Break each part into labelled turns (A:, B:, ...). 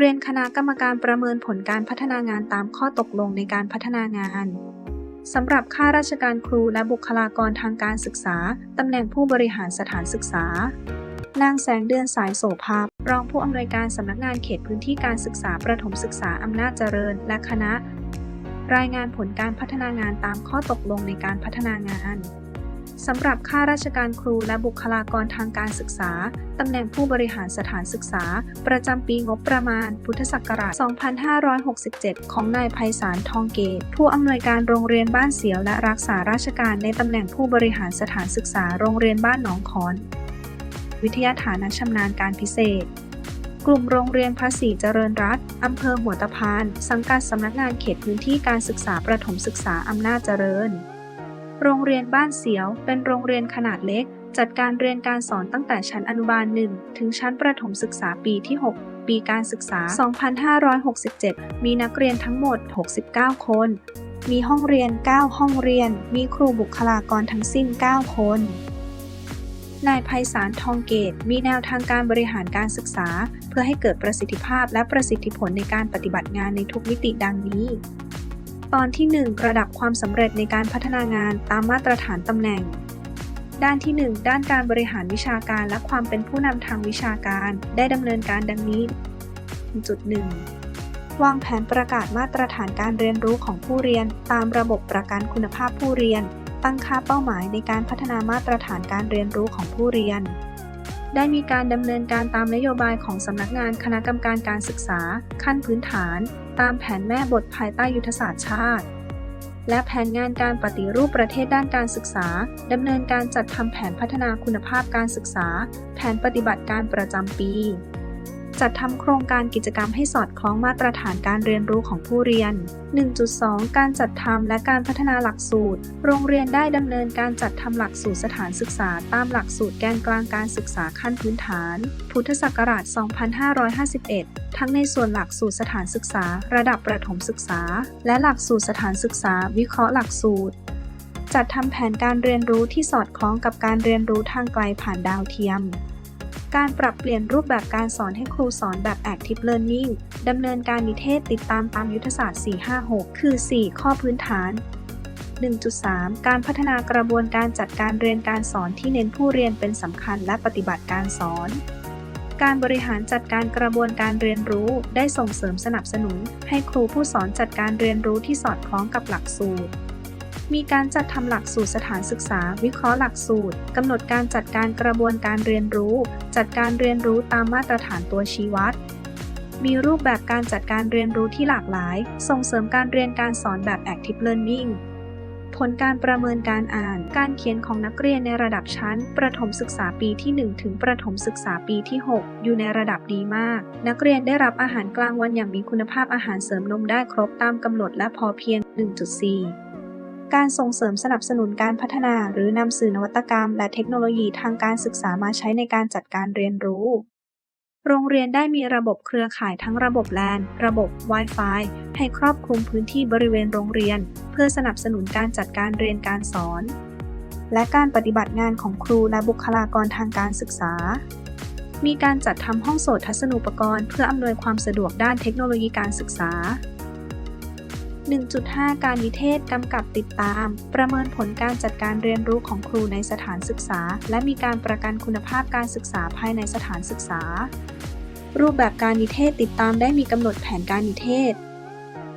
A: เรียนคณะกรรมการประเมินผลการพัฒนางานตามข้อตกลงในการพัฒนางานสำหรับข้าราชการครูและบุคลากรทางการศึกษา ตำแหน่งผู้บริหารสถานศึกษานางแสงเดือนสายโสภารองผู้อำนวยการสำนักงานเขตพื้นที่การศึกษาประถมศึกษาอำนาจเจริญ และคณะ รายงานผลการพัฒนางานตามข้อตกลงในการพัฒนางาน สำหรับข้าราชการครูและบุคลากรทางการศึกษา ตำแหน่งผู้บริหารสถานศึกษา ประจำปีงบประมาณ พุทธศักราช 2567 ของนายไพศาลทองเกต ผู้อำนวยการโรงเรียนบ้านเสียวและรักษาราชการในตำแหน่งผู้บริหารสถานศึกษาโรงเรียนบ้านหนองขอน วิทยาฐานะชำนาญการพิเศษกลุ่มโรงเรียนภาษีเจริญรัฐ อำเภอหัวตะพาน สังกัดสำนักงานเขตพื้นที่การศึกษาประถมศึกษาอำนาจเจริญ โรงเรียนบ้านเสียว เป็นโรงเรียนขนาดเล็ก จัดการเรียนการสอนตั้งแต่ชั้นอนุบาล 1 ถึงชั้นประถมศึกษาปีที่ 6 ปีการศึกษา 2567 มีนักเรียนทั้งหมด 69 คน มีห้องเรียน 9 ห้องเรียน มีครูบุคลากรทั้งสิ้น 9 คนนายไพศาลทองเกต มีแนวทางการบริหารการศึกษา เพื่อให้เกิดประสิทธิภาพและประสิทธิผลในการปฏิบัติงานในทุกมิติดังนี้ ตอนที่ 1 ระดับความสำเร็จในการพัฒนางานตามมาตรฐานตำแหน่ง ด้านที่ 1 ด้านการบริหารวิชาการและความเป็นผู้นำทางวิชาการ ได้ดำเนินการดังนี้1.1วางแผนประกาศมาตรฐานการเรียนรู้ของผู้เรียน ตามระบบประกันคุณภาพผู้เรียน ตั้งค่าเป้าหมายในการพัฒนามาตรฐานการเรียนรู้ของผู้เรียน ได้มีการดำเนินการตามนโยบายของสำนักงานคณะกรรมการการศึกษา ขั้นพื้นฐาน ตามแผนแม่บทภายใต้ยุทธศาสตร์ชาติ และแผนงานการปฏิรูปประเทศด้านการศึกษาดำเนินการจัดทำแผนพัฒนาคุณภาพการศึกษา แผนปฏิบัติการประจำปี จัดทำโครงการกิจกรรมให้สอดคล้องมาตรฐานการเรียนรู้ของผู้เรียน 1.2 การจัดทำและการพัฒนาหลักสูตร โรงเรียนได้ดำเนินการจัดทำหลักสูตรสถานศึกษา ตามหลักสูตรแกนกลางการศึกษาขั้นพื้นฐาน พุทธศักราช 2551 ทั้งในส่วนหลักสูตรสถานศึกษา ระดับประถมศึกษา และหลักสูตรสถานศึกษา วิเคราะห์หลักสูตรจัดทำแผนการเรียนรู้ที่สอดคล้องกับการเรียนรู้ทางไกลผ่านดาวเทียม การปรับเปลี่ยนรูปแบบการสอนให้ครูสอนแบบ Active Learning ดำเนินการนิเทศติดตามตามยุทธศาสตร์ 456 คือ 4 ข้อพื้นฐาน 1.3 การพัฒนากระบวนการจัดการเรียนการสอนที่เน้นผู้เรียนเป็นสำคัญและปฏิบัติการสอน การบริหารจัดการกระบวนการเรียนรู้ได้ส่งเสริมสนับสนุน ให้ครูผู้สอนจัดการเรียนรู้ที่สอดคล้องกับหลักสูตร มีการจัดทำหลักสูตรสถานศึกษา วิเคราะห์หลักสูตรกำหนดการจัดการกระบวนการเรียนรู้ จัดการเรียนรู้ตามมาตรฐานตัวชี้วัด มีรูปแบบการจัดการเรียนรู้ที่หลากหลาย ส่งเสริมการเรียนการสอนแบบ Active Learning ผลการประเมินการอ่าน การเขียนของนักเรียนในระดับชั้น ประถมศึกษาปีที่ 1 ถึงประถมศึกษาปีที่ 6 อยู่ในระดับดีมาก นักเรียนได้รับอาหารกลางวันอย่างมีคุณภาพอาหารเสริมนมได้ครบตามกำหนดและพอเพียง 1.4 การส่งเสริมสนับสนุนการพัฒนาหรือนำสื่อนวัตกรรม และเทคโนโลยีทางการศึกษามาใช้ในการจัดการเรียนรู้ โรงเรียนได้มีระบบเครือข่ายทั้งระบบ LAN ระบบ Wi-Fi ให้ครอบคลุมพื้นที่บริเวณโรงเรียน เพื่อสนับสนุนการจัดการเรียนการสอน และการปฏิบัติงานของครูและบุคลากรทางการศึกษา มีการจัดทำห้องโสตทัศนูปกรณ์ เพื่ออำนวยความสะดวกด้านเทคโนโลยีการศึกษา 1.5 การนิเทศกำกับติดตาม ประเมินผลการจัดการเรียนรู้ของครูในสถานศึกษา และมีการประกันคุณภาพการศึกษาภายในสถานศึกษา รูปแบบการนิเทศติดตามได้มีกำหนดแผนการนิเทศ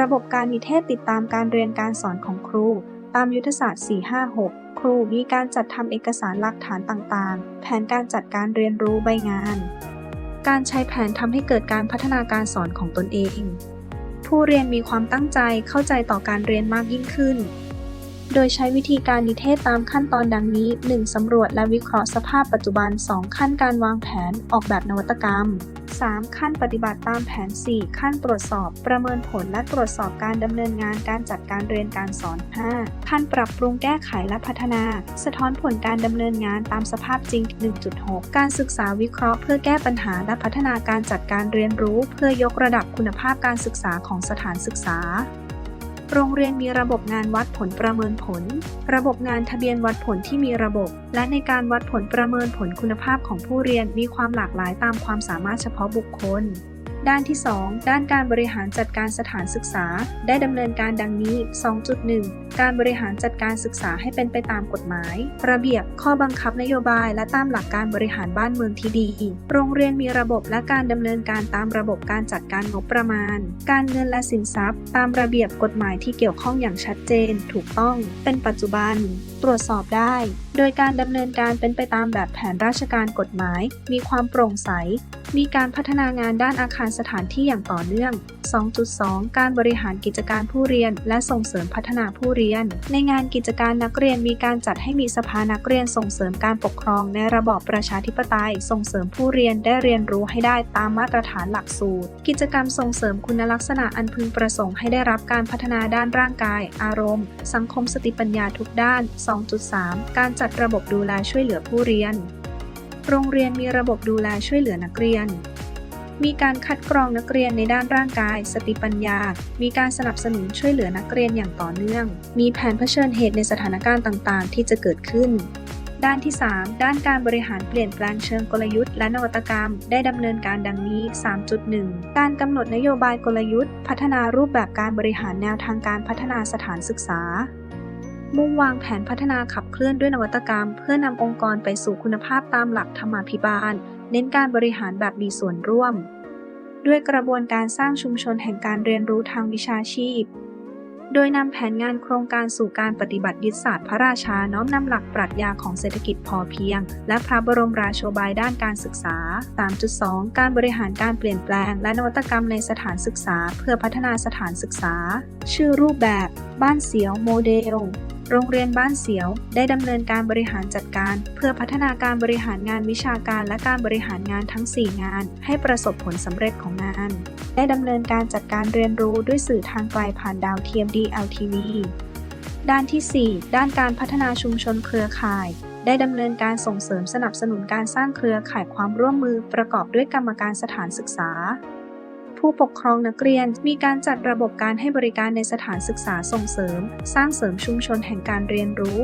A: ระบบการนิเทศติดตามการเรียนการสอนของครู ตามยุทธศาสตร์ 456 ครูมีการจัดทำเอกสารหลักฐานต่างๆ แผนการจัดการเรียนรู้ใบงาน การใช้แผนทำให้เกิดการพัฒนาการสอนของตนเอง ผู้เรียนมีความตั้งใจเข้าใจต่อการเรียนมากยิ่งขึ้น โดยใช้วิธีการนิเทศตามขั้นตอนดังนี้ 1. สำรวจและวิเคราะห์สภาพปัจจุบัน 2. ขั้นการวางแผนออกแบบนวัตกรรม 3. ขั้นปฏิบัติตามแผน 4. ขั้นตรวจสอบ ประเมินผลและตรวจสอบการดำเนินงานการจัดการเรียนการสอน 5. ขั้นปรับปรุงแก้ไขและพัฒนา สะท้อนผลการดำเนินงานตามสภาพจริง 1.6 การศึกษาวิเคราะห์เพื่อแก้ปัญหาและพัฒนาการจัดการเรียนรู้ เพื่อยกระดับคุณภาพการศึกษาของสถานศึกษา โรงเรียนมีระบบงานวัดผลประเมินผล ระบบงานทะเบียนวัดผลที่มีระบบ และในการวัดผลประเมินผลคุณภาพของผู้เรียนมีความหลากหลายตามความสามารถเฉพาะบุคคล ด้านที่ 2 ด้านการบริหารจัดการสถานศึกษา ได้ดำเนินการดังนี้ 2.1 การบริหารจัดการศึกษาให้เป็นไปตามกฎหมาย ระเบียบ ข้อบังคับนโยบาย และตามหลักการบริหารบ้านเมืองที่ดี โรงเรียนมีระบบและการดำเนินการตามระบบการจัดการงบประมาณ การเงินและสินทรัพย์ ตามระเบียบกฎหมายที่เกี่ยวข้องอย่างชัดเจน ถูกต้อง เป็นปัจจุบัน ตรวจสอบได้ โดยการดำเนินการเป็นไปตามแบบแผนราชการกฎหมาย มีความโปร่งใส มีการพัฒนางานด้านอาคารสถานที่อย่างต่อเนื่อง 2.2 การบริหารกิจการผู้เรียน และส่งเสริมพัฒนาผู้เรียน ในงานกิจการนักเรียนมีการจัดให้มีสภานักเรียนส่งเสริมการปกครองในระบอบประชาธิปไตย ส่งเสริมผู้เรียนได้เรียนรู้ให้ได้ตามมาตรฐานหลักสูตร กิจกรรมส่งเสริมคุณลักษณะอันพึงประสงค์ให้ได้รับการพัฒนาด้านร่างกาย อารมณ์ สังคมสติปัญญาทุกด้าน 2.3 การจัดระบบดูแลช่วยเหลือผู้เรียน โรงเรียนมีระบบดูแลช่วยเหลือนักเรียน มีการคัดกรองนักเรียนในด้านร่างกาย สติปัญญา มีการสนับสนุนช่วยเหลือนักเรียนอย่างต่อเนื่อง มีแผนเผชิญเหตุในสถานการณ์ต่างๆ ที่จะเกิดขึ้นด้านที่ 3 ด้านการบริหารเปลี่ยนแปลงเชิงกลยุทธ์และนวัตกรรม ได้ดำเนินการดังนี้ 3.1 การกำหนดนโยบายกลยุทธ์ พัฒนารูปแบบการบริหารแนวทางการพัฒนาสถานศึกษา มุ่งวางแผนพัฒนาขับเคลื่อนด้วยนวัตกรรม เพื่อนำองค์กรไปสู่คุณภาพตามหลักธรรมาภิบาล เน้นการบริหารแบบมีส่วนร่วม ด้วยกระบวนการสร้างชุมชนแห่งการเรียนรู้ทางวิชาชีพ โดยนำแผนงานโครงการสู่การปฏิบัติยึดศาสตร์พระราชาน้อมนำหลักปรัชญาของเศรษฐกิจพอเพียง และพระบรมราโชบายด้านการศึกษา 3.2 การบริหารการเปลี่ยนแปลง และนวัตกรรมในสถานศึกษา เพื่อพัฒนาสถานศึกษา ชื่อรูปแบบ บ้านเสียวโมเดล โรงเรียนบ้านเสียว ได้ดำเนินการบริหารจัดการ เพื่อพัฒนาการบริหารงานวิชาการและการบริหารงานทั้ง 4 งาน ให้ประสบผลสำเร็จของงาน ได้ดำเนินการจัดการเรียนรู้ด้วยสื่อทางไกลผ่านดาวเทียม DLTV ด้านที่ 4 ด้านการพัฒนาชุมชนเครือข่ายได้ดำเนินการส่งเสริมสนับสนุนการสร้างเครือข่ายความร่วมมือประกอบด้วยกรรมการสถานศึกษา ผู้ปกครองนักเรียน มีการจัดระบบการให้บริการในสถานศึกษาส่งเสริม สร้างเสริมชุมชนแห่งการเรียนรู้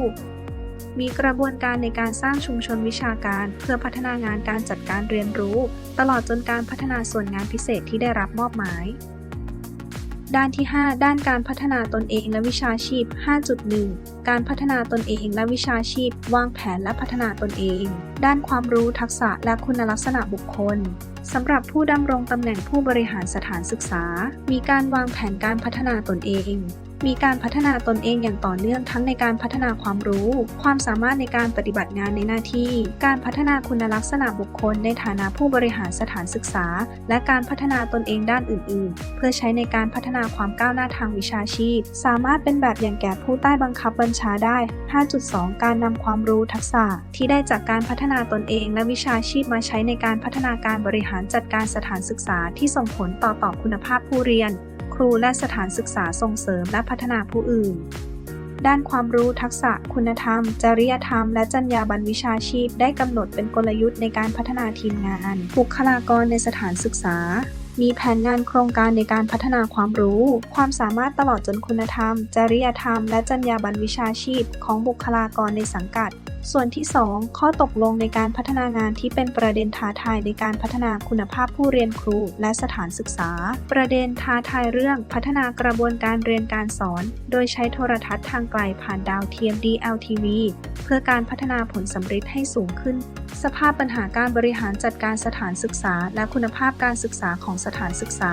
A: มีกระบวนการในการสร้างชุมชนวิชาการ เพื่อพัฒนางานการจัดการเรียนรู้ ตลอดจนการพัฒนาส่วนงานพิเศษที่ได้รับมอบหมายด้านที่ 5 ด้านการพัฒนาตนเองและวิชาชีพ 5.1 การพัฒนาตนเองและวิชาชีพ วางแผนและพัฒนาตนเอง ด้านความรู้ทักษะและคุณลักษณะบุคคล สำหรับผู้ดำรงตำแหน่งผู้บริหารสถานศึกษา มีการวางแผนการพัฒนาตนเอง มีการพัฒนาตนเองอย่างต่อเนื่องทั้งในการพัฒนาความรู้ ความสามารถในการปฏิบัติงานในหน้าที่ การพัฒนาคุณลักษณะบุคคลในฐานะผู้บริหารสถานศึกษา และการพัฒนาตนเองด้านอื่น ๆ เพื่อใช้ในการพัฒนาความก้าวหน้าทางวิชาชีพ สามารถเป็นแบบอย่างแก่ผู้ใต้บังคับบัญชาได้ 5.2 การนำความรู้ทักษะ ที่ได้จากการพัฒนาตนเองและวิชาชีพมาใช้ในการพัฒนาการบริหารจัดการสถานศึกษาที่ส่งผลต่อต่อคุณภาพผู้เรียน ครูและสถานศึกษาส่งเสริมและพัฒนาผู้อื่น ด้านความรู้ทักษะคุณธรรม จริยธรรม และจรรยาบรรณวิชาชีพ ได้กำหนดเป็นกลยุทธ์ในการพัฒนาทีมงาน บุคลากรในสถานศึกษา มีแผนงานโครงการในการพัฒนาความรู้ ความสามารถตลอดจนคุณธรรม จริยธรรม และจรรยาบรรณวิชาชีพ ของบุคลากรในสังกัด ส่วนที่ 2 ข้อตกลงในการพัฒนางานที่เป็นประเด็นท้าทายในการพัฒนาคุณภาพผู้เรียนครูและสถานศึกษา ประเด็นท้าทายเรื่องพัฒนากระบวนการเรียนการสอน โดยใช้โทรทัศน์ทางไกลผ่านดาวเทียม DLTV เพื่อการพัฒนาผลสำฤทธิ์ให้สูงขึ้น สภาพปัญหาการบริหารจัดการสถานศึกษา และคุณภาพการศึกษาของสถานศึกษา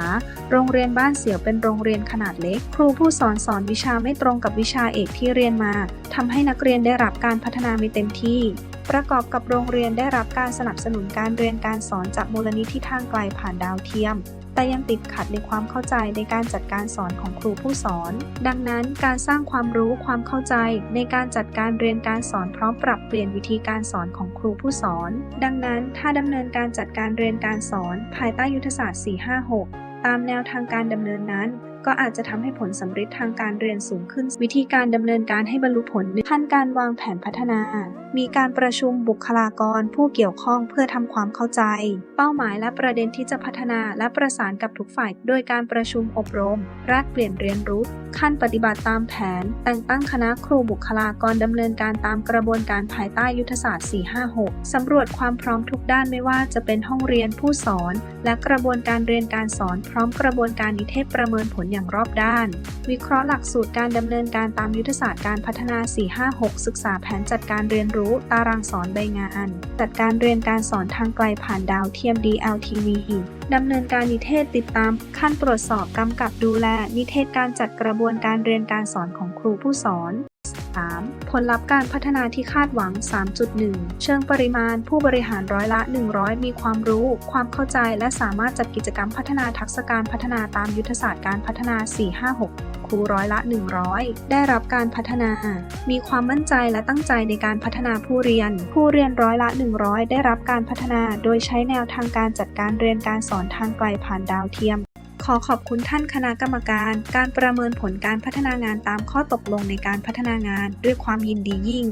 A: โรงเรียนบ้านเสียวเป็นโรงเรียนขนาดเล็ก ครูผู้สอนสอนวิชาไม่ตรงกับวิชาเอกที่เรียนมาทำให้นักเรียนได้รับการพัฒนาไม่เต็มที่ ประกอบกับโรงเรียนได้รับการสนับสนุนการเรียนการสอนจากมูลนิธิทางไกลผ่านดาวเทียม แต่ยังติดขัดในความเข้าใจในการจัดการสอนของครูผู้สอน ดังนั้นการสร้างความรู้ความเข้าใจในการจัดการเรียนการสอนพร้อมปรับเปลี่ยนวิธีการสอนของครูผู้สอน ดังนั้นถ้าดำเนินการจัดการเรียนการสอน ภายใต้ยุทธศาสตร์ 456 ตามแนวทางการดำเนินนั้น ก็อาจจะทำให้ผลสำเร็จทางการเรียนสูงขึ้น วิธีการดำเนินการให้บรรลุผลขั้นการวางแผนพัฒนา มีการประชุมบุคลากรผู้เกี่ยวข้องเพื่อทำความเข้าใจ เป้าหมายและประเด็นที่จะพัฒนาและประสานกับทุกฝ่าย โดยการประชุมอบรมแลกเปลี่ยนเรียนรู้ ขั้นปฏิบัติตามแผน แต่งตั้งคณะครูบุคลากรดำเนินการตามกระบวนการภายใต้ยุทธศาสตร์ 456สำรวจความพร้อมทุกด้านไม่ว่าจะเป็นห้องเรียนผู้สอน และกระบวนการเรียนการสอนพร้อมกระบวนการนิเทศประเมินผลอย่างรอบด้าน วิเคราะห์หลักสูตรการดำเนินการตามยุทธศาสตร์การพัฒนา 456 ศึกษาแผนจัดการเรียนรู้ตารางสอนใบงาน จัดการเรียนการสอนทางไกลผ่านดาวเทียม DLTV ดำเนินการนิเทศติดตามขั้นตรวจสอบกำกับดูแลนิเทศการจัดกระบวนการเรียนการสอนของครูผู้สอน 3. ผลลัพธ์การพัฒนาที่คาดหวัง 3.1 เชิงปริมาณผู้บริหารร้อยละ 100 มีความรู้ ความเข้าใจ และสามารถจัดกิจกรรมพัฒนาทักษะการพัฒนาตามยุทธศาสตร์การพัฒนา 456 ครูร้อยละ 100 ได้รับการพัฒนา มีความมั่นใจและตั้งใจในการพัฒนาผู้เรียน ผู้เรียนร้อยละ 100 ได้รับการพัฒนา โดยใช้แนวทางการจัดการเรียนการสอนทางไกลผ่านดาวเทียม ขอขอบคุณท่านคณะกรรมการ การประเมินผลการพัฒนางานตามข้อตกลงในการพัฒนางานด้วยความยินดียิ่ง